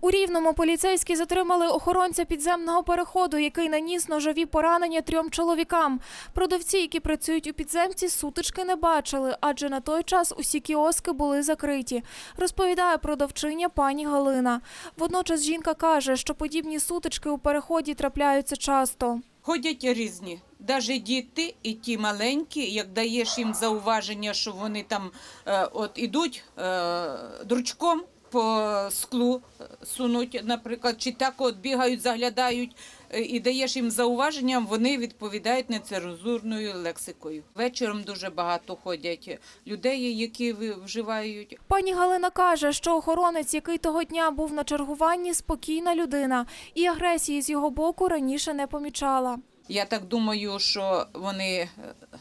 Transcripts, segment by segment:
У Рівному поліцейські затримали охоронця підземного переходу, який наніс ножові поранення трьом чоловікам. Продавці, які працюють у підземці, сутички не бачили, адже на той час усі кіоски були закриті. Розповідає продавчиня пані Галина. Водночас жінка каже, що подібні сутички у переході трапляються часто. Ходять різні. Навіть діти і ті маленькі, як даєш їм зауваження, що вони там е, от ідуть е, дручком по склу сунуть, наприклад, чи так от бігають, заглядають, е, і даєш їм зауваження, вони відповідають нецензурною лексикою. Вечором дуже багато ходять людей, які вживають Пані Галина каже, що охоронець, який того дня був на чергуванні, спокійна людина, і агресії з його боку раніше не помічала. Я так думаю, що вони е,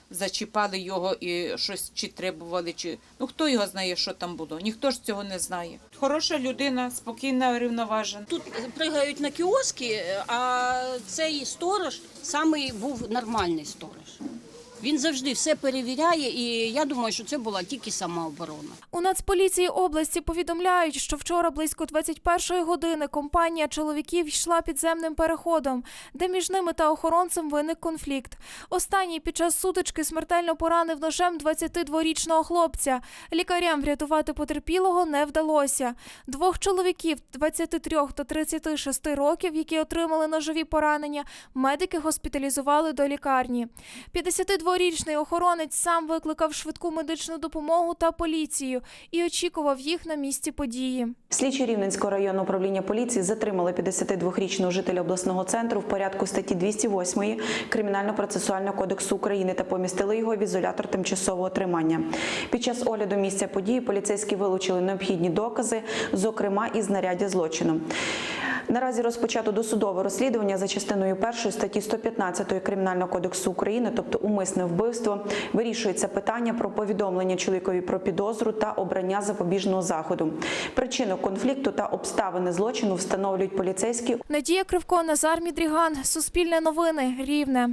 зачіпали його і щось чи требували, чи ну хто його знає, що там було. Ніхто ж цього не знає. Хороша людина, спокійна, рівноважена. Тут пригають на кіоски, а цей сторож самий був нормальний сторож. Він завжди все перевіряє, і я думаю, що це була тільки самооборона. У Нацполіції області повідомляють, що вчора близько 21-ї години компанія чоловіків йшла підземним переходом, де між ними та охоронцем виник конфлікт. Останній під час сутички смертельно поранив ножем 22-річного хлопця. Лікарям врятувати потерпілого не вдалося. Двох чоловіків 23 та 36 років, які отримали ножові поранення, медики госпіталізували до лікарні. 52-річний охоронець сам викликав швидку медичну допомогу та поліцію і очікував їх на місці події. Слідчі Рівненського районного управління поліції затримали 52-річного жителя обласного центру в порядку статті 208 Кримінально-процесуального кодексу України та помістили його в ізолятор тимчасового тримання. Під час огляду місця події поліцейські вилучили необхідні докази, зокрема і знаряддя злочину. Наразі розпочато досудове розслідування за частиною першої статті 115 Кримінального кодексу України, тобто умисне вбивство. Вирішується питання про повідомлення чоловікові про підозру та обрання запобіжного заходу. Причину конфлікту та обставини злочину встановлюють поліцейські Надія Кривко, Назар Мідріган, Суспільне новини, Рівне.